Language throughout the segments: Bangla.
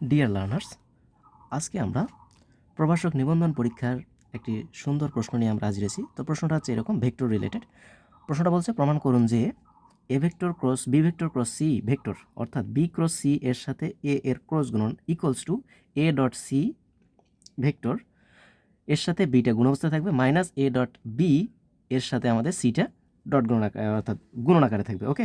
ডিয়ার লার্নার্স আজকে আমরা প্রভাষক নিবন্ধন পরীক্ষার একটি সুন্দর প্রশ্ন নিয়ে আমরা হাজির হয়েছি তো প্রশ্নটা হচ্ছে এরকম ভেক্টর রিলেটেড প্রশ্নটা বলছে, প্রমাণ করুন যে A vector cross B vector cross C vector অর্থাৎ বি ক্রস সি এর সাথে এ এর ক্রস গুণন equals to A dot C vector এর সাথে বিটা গুণ অবস্থায় থাকবে মাইনাস এ ডট বি এর সাথে আমাদের সিটা ডট গুণনাকার অর্থাৎ গুণনাকারে থাকবে ওকে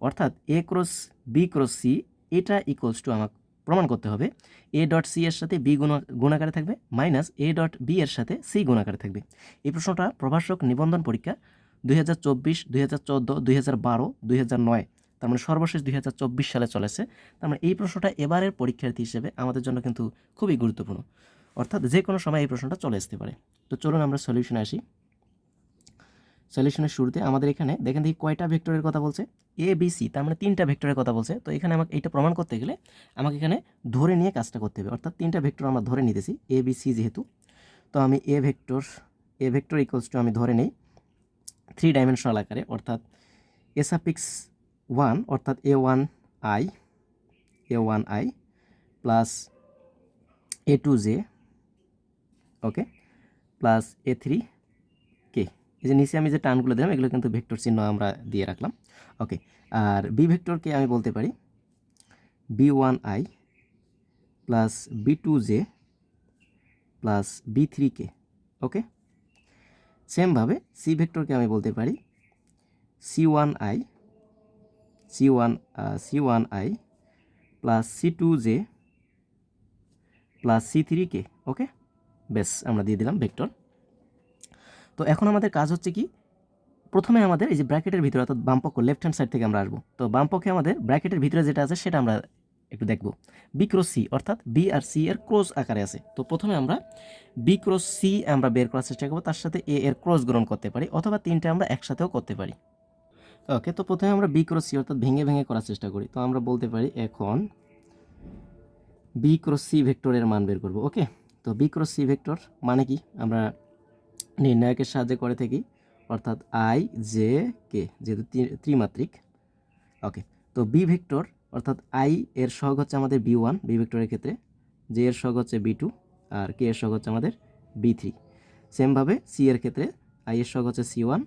অর্থাৎ A cross B cross C এটা ইকুয়ালস টু আমাকে প্রমাণ করতে হবে। এ ডট সি এর সাথে বি গুণ, গুণাকারে থাকবে মাইনাস এ ডট বি এর সাথে সি গুণাকারে থাকবে। এই প্রশ্নটা প্রভাষক নিবন্ধন পরীক্ষা দুই হাজার চব্বিশ, দুই হাজার চোদ্দ, দুই হাজার বারো, দুই হাজার নয়, তার মানে সর্বশেষ দুই হাজার চব্বিশ সালে চলেছে তার মানে এই প্রশ্নটা এবারের পরীক্ষার্থী হিসেবে আমাদের জন্য কিন্তু খুবই গুরুত্বপূর্ণ। অর্থাৎ যে কোনো সময় এই প্রশ্নটা চলে আসতে পারে। তো চলুন আমরা সলিউশনে আসি। সলিউশনের শুরুতে আমাদের এখানে দেখেন দেখি কয়টা ভেক্টরের কথা বলছে? এ বি সি তার মানে তিনটা ভেক্টরের কথা বলছে। তো এখানে আমাকে এইটা প্রমাণ করতে গেলে আমাকে এখানে ধরে নিয়ে কাজটা করতে হবে। অর্থাৎ তিনটা ভেক্টর আমরা ধরে নিতেছি এ বি সি যেহেতু। তো আমি A vector A vector equals to আমি ধরে নেই। থ্রি ডাইমেনশনাল আকারে, অর্থাৎ এসাপিক্স ওয়ান অর্থাৎ A one I A one I plus A two J okay plus A three এই যে নিচে আমি যে টানগুলো দিলাম, এগুলো কিন্তু ভেক্টর চিহ্ন আমরা দিয়ে রাখলাম। ওকে, আর বি ভেক্টরকে আমি বলতে পারি B one I plus B two J plus B three K okay? সেমভাবে সি ভেক্টরকে আমি বলতে পারি C one I C one C one I plus C two J plus C three K okay? বেশ, আমরা দিয়ে দিলাম ভেক্টর। তো এখন আমাদের কাজ হচ্ছে কি? প্রথমে আমাদের এই যে ব্র্যাকেটের ভিতরে অর্থাৎ বামপক্ষ লেফট হ্যান্ড সাইড থেকে আমরা আসব। তো বামপক্ষে আমাদের ব্র্যাকেটের ভিতরে যেটা আছে সেটা আমরা একটু দেখব। বি ক্রস সি অর্থাৎ বি আর সি এর ক্রস আকারে আছে। তো প্রথমে আমরা বি ক্রস সি আমরা বের করার চেষ্টা করব, তার সাথে এ এর ক্রস গ্রহণ করতে পারি অথবা তিনটে আমরা একসাথেও করতে পারি। ওকে তো প্রথমে আমরা বি ক্রস সি অর্থাৎ ভেঙে ভেঙে করার চেষ্টা করি। তো আমরা বলতে পারি এখন বি ক্রস সি ভেক্টরের মান বের করব। ওকে তো বি ক্রস সি ভেক্টর মানে কি? আমরা নির্ণায়কের সাহায্যে করে থাকি। অর্থাৎ আই, জে, কে, যেহেতু ত্রিমাত্রিক। ওকে, তো বি ভেক্টর, অর্থাৎ আই এর সহগ হচ্ছে আমাদের বি ওয়ান, বি ভেক্টরের ক্ষেত্রে। জে এর সহগ হচ্ছে বি টু, আর কে এর সহগ হচ্ছে আমাদের বি থ্রি। সেমভাবে সি এর ক্ষেত্রে আই এর সহগ হচ্ছে সি ওয়ান,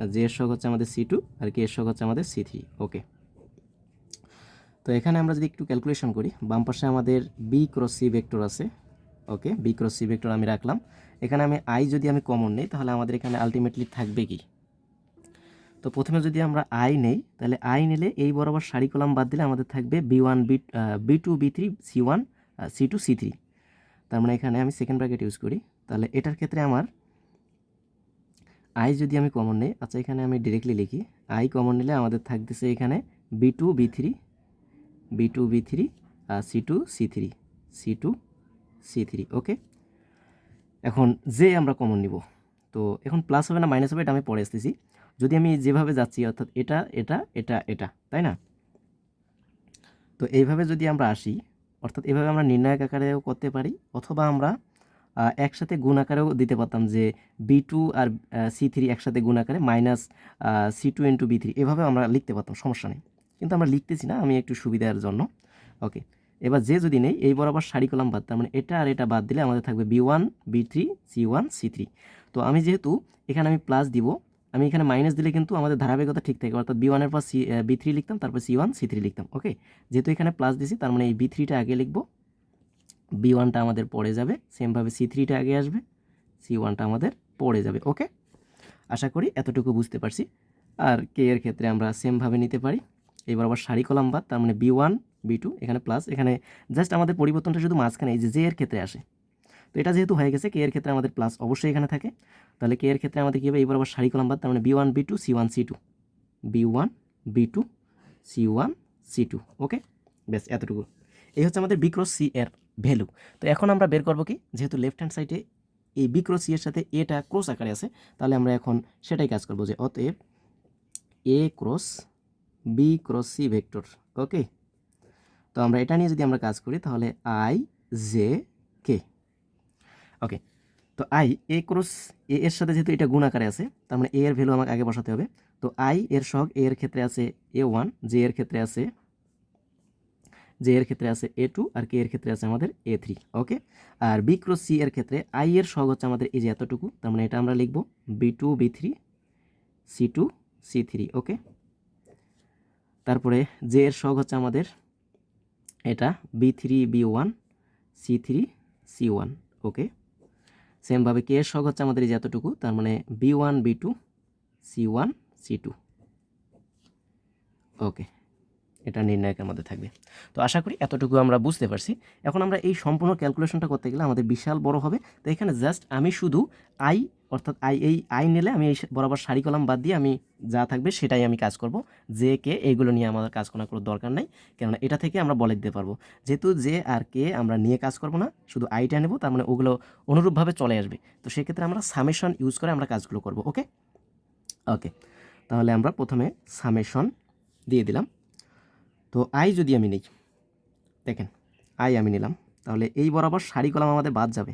আর জে এর সহগ হচ্ছে আমাদের সি টু, আর কে এর সহগ হচ্ছে আমাদের সি থ্রি। ওকে, তো এখানে আমরা যদি একটু ক্যালকুলেশন করি, বাম পাশে আমাদের বি ক্রস সি ভেক্টর আছে। Okay, B cross C vector আমি রাখলাম। এখানে আমি আই যদি আমি কমন নেই, তাহলে আমাদের এখানে আলটিমেটলি থাকবে কি? তো প্রথমে যদি আমরা আই নেই, তাহলে আই নিলে এই বরাবর সারি কলাম বাদ দিলে আমাদের থাকবে B one B B two B three C one C two C three তার মানে এখানে আমি সেকেন্ড ব্র্যাকেট ইউজ করি। তাহলে এটার ক্ষেত্রে আমার আই যদি আমি কমন নেই আচ্ছা এখানে আমি ডিরেক্টলি লিখি। আই কমন নিলে আমাদের থাকতেছে এখানে B two B three B two B three C two C three C two C three okay এখন জে আমরা কমন নিব। তো এখন প্লাস হবে না মাইনাস হবে, এটা আমি পরে আসতেছি। যদি আমি যেভাবে যাচ্ছি, অর্থাৎ এটা এটা এটা এটা, তাই না? তো এইভাবে যদি আমরা আসি, অর্থাৎ এভাবে আমরা নির্ণায়ক আকারেও করতে পারি, অথবা আমরা একসাথে গুণ আকারেও দিতে পারতাম যে বি টু আর সি থ্রি একসাথে গুণ আকারে minus C two into B three এভাবে আমরা লিখতে পারতাম, সমস্যা নেই। কিন্তু আমরা লিখতেছি না, আমি একটু সুবিধার জন্য। ওকে এবার যে যদি নেই, এই বরাবর সারি কলাম বাদ, তার মানে এটা আর এটা বাদ দিলে আমাদের থাকবে B one B three C one C three তো আমি যেহেতু এখানে আমি প্লাস দিব, আমি এখানে মাইনাস দিলে কিন্তু আমাদের ধারাবাহিকতা ঠিক থাকে, অর্থাৎ বি ওয়ানের পর সি বি থ্রি লিখতাম, তারপর সি ওয়ান সি থ্রি লিখতাম ওকে যেহেতু এখানে প্লাস দিছি, তার মানে এই বি থ্রিটা আগে লিখব বি ওয়ানটা আমাদের পড়ে যাবে সেমভাবে সি থ্রিটা আগে আসবে সি ওয়ানটা আমাদের পড়ে যাবে ওকে আশা করি এতটুকু বুঝতে পারছি। আর কে এর ক্ষেত্রে আমরা সেমভাবে নিতে পারি এবার আবার সারি কলাম বাদ, তার মানে বি ওয়ান বি টু এখানে প্লাস এখানে জাস্ট আমাদের পরিবর্তনটা শুধু মাঝখানে, এই যে জে এর ক্ষেত্রে আসে। তো এটা যেহেতু হয়ে গেছে কে এর ক্ষেত্রে আমাদের প্লাস অবশ্যই এখানে থাকে। তাহলে কে এর ক্ষেত্রে আমাদের কী হবে? এইবার আবার সারি কলাম বাদ, তার মানে B one B two C one C two B one B two C one C two okay ব্যাস, এতটুকু। এই হচ্ছে আমাদের বি বিক্রস সি এর ভ্যালু তো এখন আমরা বের করব কি? যেহেতু লেফট হ্যান্ড সাইডে এই বিক্রস সি এর সাথে এটা ক্রস আকারে আছে, তাহলে আমরা এখন সেটাই কাজ করব যে অতএব A cross B cross C vector okay তো আমরা এটা নিয়ে যদি আমরা কাজ করি, তাহলে আই জে কে ওকে তো আই এ ক্রস এ এর সাথে যেহেতু এটা গুণ আকারে আছে, তার মানে এ এর ভ্যালু আমাকে আগে বসাতে হবে। তো আই এর সহগ এ এর ক্ষেত্রে আছে এ ওয়ান জে এর ক্ষেত্রে আছে জে এর ক্ষেত্রে আছে এ টু আর কে এর ক্ষেত্রে আছে আমাদের এ থ্রি ওকে আর বি ক্রস সি এর ক্ষেত্রে আই এর সহগ হচ্ছে আমাদের এই যে এতটুকু, তার মানে এটা আমরা লিখব B two B three C two C three okay তারপরে জে এর সহগ হচ্ছে আমাদের এটা B three B one C three C one okay সেমভাবে কে এর হচ্ছে আমাদের এই যে এতটুকু, তার মানে B one B two C one C two okay এটা নির্ণায়কের মধ্যে থাকবে। তো আশা করি এতটুকু আমরা বুঝতে পারছি। এখন আমরা এই সম্পূর্ণ ক্যালকুলেশনটা করতে গেলে আমাদের বিশাল বড় হবে। তো এখানে জাস্ট আমি শুধু আই অর্থাৎ আই, এই আই নিলে আমি এই বরাবর সারি কলাম বাদ দিয়ে আমি যা থাকবে সেটাই আমি কাজ করব। যে, কে এইগুলো নিয়ে আমাদের কাজ করার কোনো দরকার নাই। কেননা এটা থেকে আমরা বলে দিতে পারব। যেহেতু যে আর কে আমরা নিয়ে কাজ করব না, শুধু আইটা নেব, তার মানে ওগুলো অনুরূপভাবে চলে আসবে। তো সেক্ষেত্রে আমরা সামেশন ইউজ করে আমরা কাজগুলো করব, ওকে? ওকে, তাহলে আমরা প্রথমে সামেশন দিয়ে দিলাম। তো আই যদি আমি নিই, দেখেন, আই আমি নিলাম। তাহলে এই বরাবর সারি কলাম আমাদের বাদ যাবে।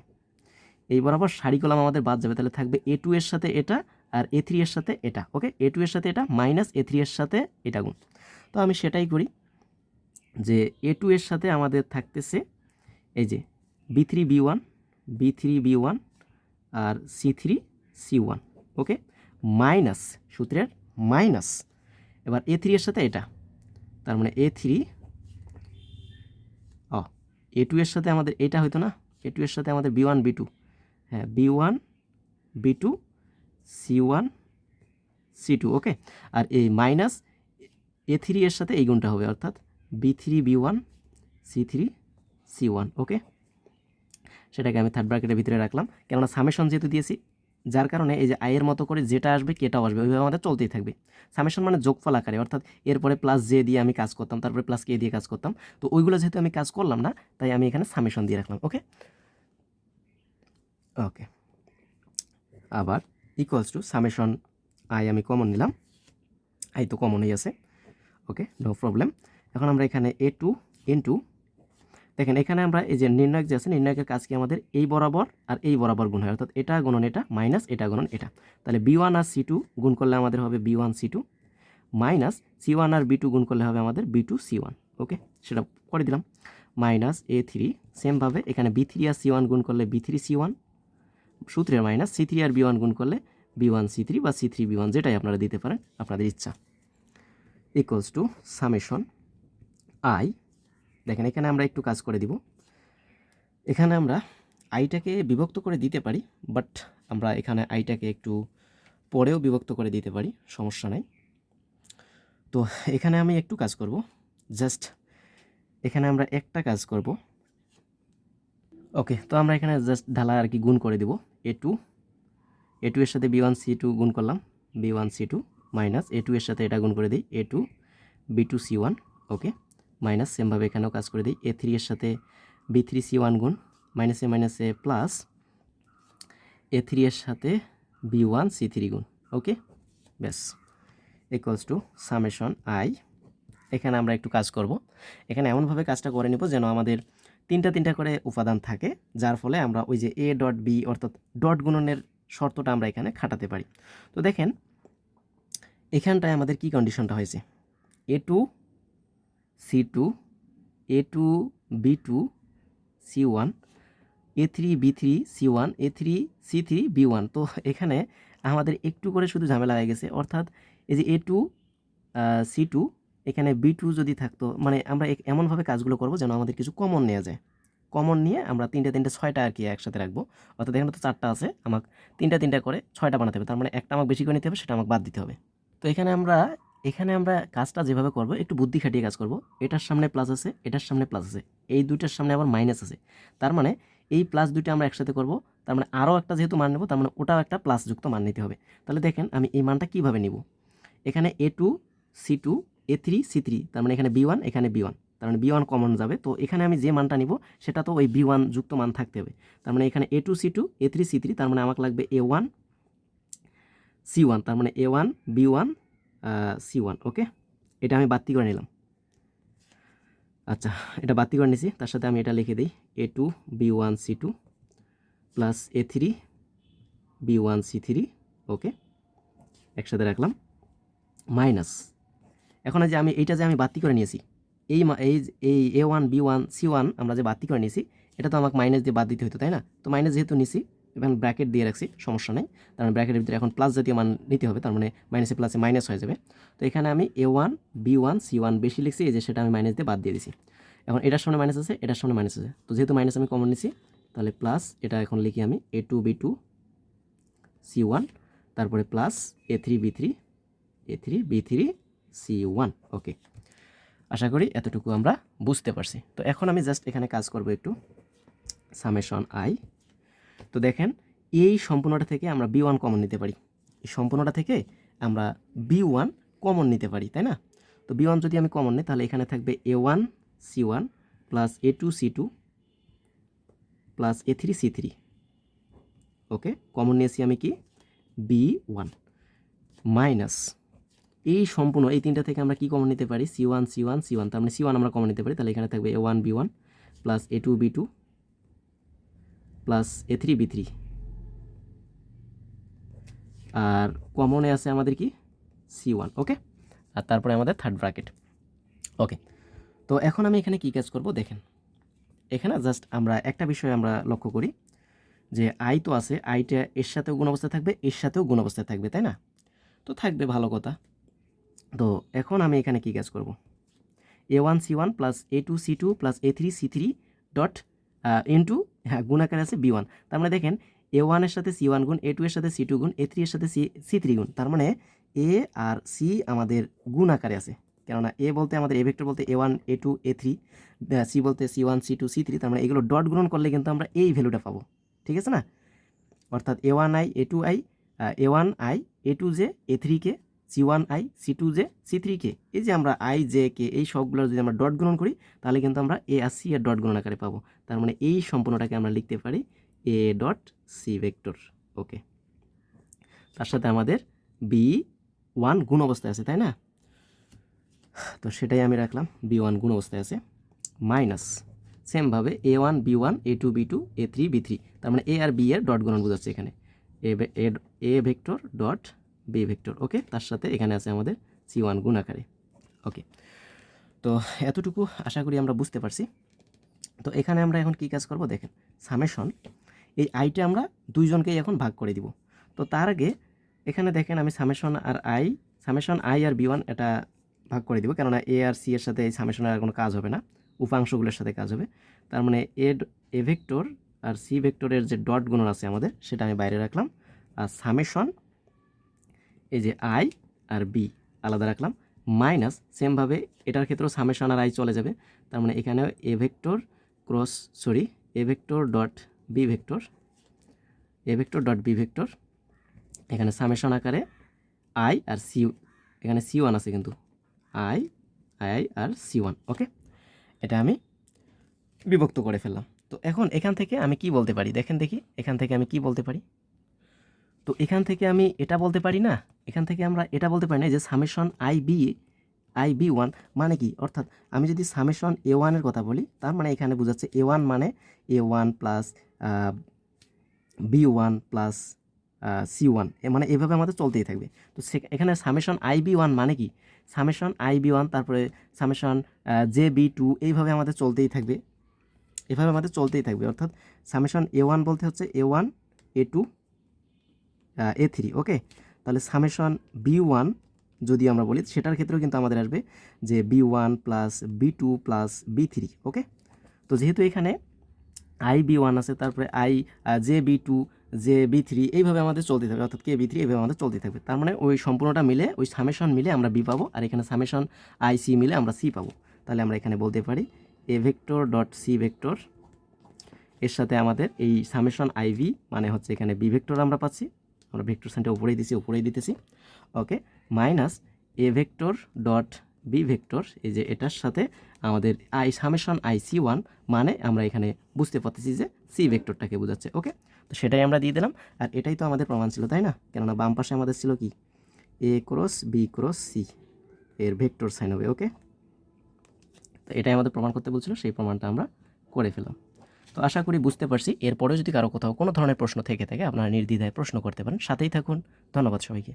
এই বরাবর সারি কলাম আমাদের বাদ যাবে, তাহলে থাকবে এ টু এর সাথে এটা আর এ থ্রি এর সাথে এটা ওকে এ টু এর সাথে এটা মাইনাস এ থ্রি এর সাথে এটা গুণ। তো আমি সেটাই করি যে এ টু এর সাথে আমাদের থাকতেছে এই যে B three B one B three B one আর C three C one okay minus সূত্রের মাইনাস এবার এ থ্রি এর সাথে এটা, তার মানে A three O A two এর সাথে আমাদের এটা হয়তো না এ টু এর সাথে আমাদের বি ওয়ান বি টু হ্যাঁ B one, B two, C one, C two, okay? আর এই মাইনাস এ থ্রি এর সাথে এই গুণটা হবে, অর্থাৎ B three, B one, C three, C one, okay? সেটাকে আমি থার্ড ব্র্যাকেটের ভিতরে রাখলাম। কেননা সামেশন যেহেতু দিয়েছি, যার কারণে এই যে আয়ের মতো করে যেটা আসবে, কেটাও আসবে, ওইভাবে আমাদের চলতেই থাকবে। সামেশন মানে যোগফল আকারে, অর্থাৎ এরপরে প্লাস জে দিয়ে আমি কাজ করতাম, তারপরে প্লাস কে দিয়ে কাজ করতাম। তো ওইগুলো যেহেতু আমি কাজ করলাম না, তাই আমি এখানে সামেশন দিয়ে রাখলাম, ওকে? ওকে আবার ইকুয়ালস টু সামেশন আই আমি কমন নিলাম। আই তো কমনই আছে। ওকে নো প্রবলেম এখন আমরা এখানে এ টু ইন টু দেখেন এখানে আমরা এই যে নির্ণায়ক যে আছে, নির্ণায়কের কাজ কি আমাদের? এই বরাবর আর এই বরাবর গুণ হয়। অর্থাৎ এটা গুণন এটা মাইনাস এটা গুণন এটা। তাহলে বি ওয়ান আর সি টু গুণ করলে আমাদের হবে B one C two minus C one আর বি টু গুণ করলে হবে আমাদের B two C one okay সেটা করে দিলাম। মাইনাস এ থ্রি সেমভাবে এখানে বি থ্রি আর সি ওয়ান গুণ করলে বি থ্রি সি ওয়ান সূত্রের মাইনাস সি থ্রি আর বি ওয়ান গুণ করলে বি ওয়ান সি থ্রি বা সি থ্রি বি ওয়ান যেটাই আপনারা দিতে পারেন আপনাদের ইচ্ছা। ইকুয়ালস টু সামেশন আই দেখেন, এখানে আমরা একটু কাজ করে দিব। এখানে আমরা আইটাকে বিভক্ত করে দিতে পারি বাট আমরা এখানে আইটাকে একটু পরেও বিভক্ত করে দিতে পারি, সমস্যা নাই। তো এখানে আমি একটু কাজ করব জাস্ট এখানে আমরা একটা কাজ করব। ওকে তো আমরা এখানে জাস্ট ঢালা আর কি গুণ করে দিব। এ টু এ টু এর সাথে বি ওয়ান সি টু গুণ করলাম, B one C two minus A two এর সাথে এটা গুণ করে দিই, A two, B two C one, okay? Minus সেমভাবে এখানেও কাজ করে দিই, এ থ্রি এর সাথে বি থ্রি সি ওয়ান গুণ, মাইনাসে মাইনাসে প্লাস এ থ্রি এর সাথে বি ওয়ান সি থ্রি গুণ, ওকে? ব্যাস ইকুয়ালস টু সামেশন আই এখানে আমরা একটু কাজ করব। এখানে এমনভাবে কাজটা করে নেব যেন আমাদের তিনটা তিনটা করে উপাদান থাকে, যার ফলে আমরা ওই যে এ ডট বি অর্থাৎ ডট গুণনের শর্তটা আমরা এখানে খাটাতে পারি। তো দেখেন, এখানটায় আমাদের কি কন্ডিশনটা হয়েছে? A two C two A two B two C one A three B three C one A three C three B one তো এখানে আমাদের একটু করে শুধু ঝামেলা হয়ে গেছে। অর্থাৎ এই যে এ টু সি টু এখানে বি টু যদি থাকতো মানে আমরা এমনভাবে কাজগুলো করব যেন আমাদের কিছু কমন নেওয়া যায়। কমন নিয়ে আমরা তিনটে তিনটে ছয়টা আর কি একসাথে রাখব। অর্থাৎ এখানে তো চারটা আছে, আমাকে তিনটা তিনটা করে ছয়টা বানাতে হবে। তার মানে একটা আমাকে বেশি করে নিতে হবে, সেটা আমাকে বাদ দিতে হবে। তো এখানে আমরা এখানে আমরা কাজটা যেভাবে করব, একটু বুদ্ধি খাটিয়ে কাজ করব। এটার সামনে প্লাস আছে, এটার সামনে প্লাস আছে। এই দুইটার সামনে আবার মাইনাস আছে। তার মানে এই প্লাস দুইটা আমরা একসাথে করব, তার মানে আরও একটা যেহেতু মান নেব, তার মানে ওটাও একটা প্লাস যুক্ত মান নিতে হবে। তাহলে দেখেন আমি এই মানটা কীভাবে নিব? এখানে A two C two A three C three তার মানে এখানে বি ওয়ান এখানে বি ওয়ান তার মানে বি ওয়ান কমন যাবে। তো এখানে আমি যে মানটা নিব, সেটা তো ওই বি ওয়ান যুক্ত মান থাকতে হবে। তার মানে এখানে A two C two A three C three তার মানে আমাকে লাগবে এ ওয়ান সি ওয়ান তার মানে A one B one C one okay এটা আমি বাতি করে নিলাম। আচ্ছা এটা বাতি করে নিছি। তার সাথে আমি এটা লিখে দিই। A two B one C two plus A three B one C three okay একসাথে রাখলাম। মাইনাস এখন যে আমি, এইটা যে আমি বাতি করে নিয়েছি, এই এই এই A one B one C one আমরা যে বাতি করে নিয়েছি, এটা তো আমাকে মাইনাস দিয়ে বাদ দিতে হতো তাই না? তো মাইনাস যেহেতু নিছি, এখন ব্র্যাকেট দিয়ে রাখছি, সমস্যা নেই। তার মানে ব্র্যাকেটের ভিতরে এখন প্লাস জাতীয় মান নিতে হবে, তার মানে মাইনাসে প্লাসে মাইনাস হয়ে যাবে। তো এখানে আমি A one B one C one বেশি লিখছি, এই যে সেটা আমি মাইনাস দিয়ে বাদ দিয়ে দিছি। এখন এটার সামনে মাইনাস আছে, এটার সামনে মাইনাস আছে। তো যেহেতু মাইনাস আমি কমন নিছি, তাহলে প্লাস এটা এখন লিখি আমি A two B two C one তারপরে plus A three B three A three B three C one. Okay. আশা করি এতটুকু আমরা বুঝতে পারছি। তো এখন আমি জাস্ট এখানে কাজ করব একটু সামেশন আই তো দেখেন, এই সম্পূর্ণটা থেকে আমরা বি ওয়ান কমন নিতে পারি। এই সম্পূর্ণটা থেকে আমরা বি ওয়ান কমন নিতে পারি, তাই না? তো বি ওয়ান যদি আমি কমন নিই, তাহলে এখানে থাকবে A one C one plus A two C two plus A three C three okay? Common নিয়েছি আমি কি? বি ওয়ান মাইনাস এই সম্পূর্ণ, এই তিনটা থেকে আমরা কি কমন নিতে পারি? C one C one C one তার মানে সি ওয়ান আমরা কমন নিতে পারি, তাহলে এখানে থাকবে A one B one plus A two B two plus A three B three আর কমনে আছে আমাদের কি? সি ওয়ান ওকে আর তারপরে আমাদের থার্ড ব্র্যাকেট ওকে তো এখন আমি এখানে কি কাজ করব? দেখেন, এখানে জাস্ট আমরা একটা বিষয় আমরা লক্ষ্য করি, যে আই তো আছে আইটা এর সাথেও গুণ অবস্থায় থাকবে, এর সাথেও গুণ অবস্থায় থাকবে, তাই না? তো থাকবে ভালো কথা। তো এখন আমি এখানে কি কাজ করব? A one C one plus A two C two plus A three C three dot N two হ্যাঁ গুণাকারে আছে বি ওয়ান তার মানে দেখেন এ ওয়ানের সাথে সি ওয়ান গুণ এ টু এর সাথে সি টু গুণ এ থ্রি এর সাথে সি সি থ্রি গুণ। তার মানে এ আর সি আমাদের গুণ আকারে আছে। কেননা এ বলতে আমাদের এ ভেক্টর বলতে A one A two A three C বলতে C one C two C three তার মানে এগুলো ডট গুণন করলে কিন্তু আমরা এই ভ্যালুটা পাবো। ঠিক আছে না? অর্থাৎ A one I A two I A one I A two J A three K C one I C two J C three K এই যে আমরা আই জে কে এই সবগুলোর যদি আমরা ডট গুণন করি, তাহলে কিন্তু আমরা এ আর সি এর ডট গুণন আকারে পাবো। তার মানে এই সম্পূর্ণটাকে আমরা লিখতে পারি A dot C vector okay তার সাথে আমাদের বি ওয়ান গুণ অবস্থায় আছে, তাই না? তো সেটাই আমি রাখলাম বি ওয়ান গুণ অবস্থায় আছে মাইনাস সেমভাবে A one B one A two B two A three B three তার মানে এ আর বি এর ডট গুণন বোঝাচ্ছে এখানে। A- A vector dot B vector okay তার সাথে এখানে আছে আমাদের সি ওয়ান গুণ আকারে ওকে তো এতটুকু আশা করি আমরা বুঝতে পারছি। তো এখানে আমরা এখন কি কাজ করব দেখেন সামেশন এই আইটা আমরা দুইজনকেই এখন ভাগ করে দিব। তো তার আগে এখানে দেখেন আমি summation R I summation I R B one এটা ভাগ করে দিব, কেননা এ আর সি এর সাথে এই সামেশনের আর কোনো কাজ হবে না, উপাংশগুলোর সাথে কাজ হবে। তার মানে এ এ ভেক্টর আর সি ভেক্টরের যে ডট গুণন আছে আমাদের, সেটা আমি বাইরে রাখলাম। আর সামেশন এই যে আই আর বি আলাদা রাখলাম মাইনাস সেমভাবে এটার ক্ষেত্রেও সামেশন আর আই চলে যাবে। তার মানে এখানেও A vector cross sorry A vector dot B vector A vector dot B vector এখানে সামেশন আকারে আই আর সি এখানে সি ওয়ান আছে কিন্তু। I I R C one okay এটা আমি বিভক্ত করে ফেললাম। তো এখন এখান থেকে আমি কি বলতে পারি? দেখেন দেখি, এখান থেকে আমি কি বলতে পারি? তো এখান থেকে আমি এটা বলতে পারি না? এখান থেকে আমরা এটা বলতে পারি না যে summation I B I B one মানে কি? অর্থাৎ আমি যদি সামেশন এ ওয়ানের কথা বলি, তার মানে এখানে বোঝাচ্ছে এ ওয়ান মানে A one plus B one plus C one মানে এভাবে আমাদের চলতেই থাকবে। তো সে- এখানে সামেশন আই বি ওয়ান মানে কি? সামেশন আই বি ওয়ান তারপরে সামেশন জে বি টু এইভাবে আমাদের চলতেই থাকবে। এভাবে আমাদের চলতেই থাকবে। অর্থাৎ সামেশন এ ওয়ান বলতে হচ্ছে A one A two A three okay তাহলে সামেশন বি ওয়ান যদি আমরা বলি, সেটার ক্ষেত্রেও কিন্তু আমাদের আসবে যে B one plus B two plus B three okay তো যেহেতু এখানে আই বি ওয়ান আছে, তারপরে I J B two J B three এইভাবে আমাদের চলতে থাকবে, অর্থাৎ কে বি থ্রি এইভাবে আমাদের চলতে থাকবে। তার মানে ওই সম্পূর্ণটা মিলে, ওই সামেশন মিলে আমরা বি পাবো, আর এখানে সামেশন আই সি মিলে আমরা সি পাবো। তাহলে আমরা এখানে বলতে পারি A vector dot C vector এর সাথে আমাদের এই সামেশন আইভি মানে হচ্ছে এখানে বি ভেক্টর আমরা পাচ্ছি। আমরা ভেক্টর সাইনটা উপরেই দিছি, উপরেই দিতেছি। Okay minus A vector dot B vector এই যে এটার সাথে আমাদের I summation I C one মানে আমরা এখানে বুঝতে পারতেছি যে সি ভেক্টরটাকে বোঝাচ্ছে ওকে তো সেটাই আমরা দিয়ে দিলাম, আর এটাই তো আমাদের প্রমাণ ছিল, তাই না? কেননা বাম পাশে আমাদের ছিল কি? A cross B cross C এর ভেক্টর সাইন হবে ওকে তো এটাই আমাদের প্রমাণ করতে বলছিল, সেই প্রমাণটা আমরা করে ফেলাম তো আশা করি বুঝতে পারছি। এরপরেও যদি কারও কোথাও কোনো ধরনের প্রশ্ন থেকে থাকে, আপনারা নির্দ্বিধায় প্রশ্ন করতে পারেন। সাথেই থাকুন। ধন্যবাদ সবাইকে।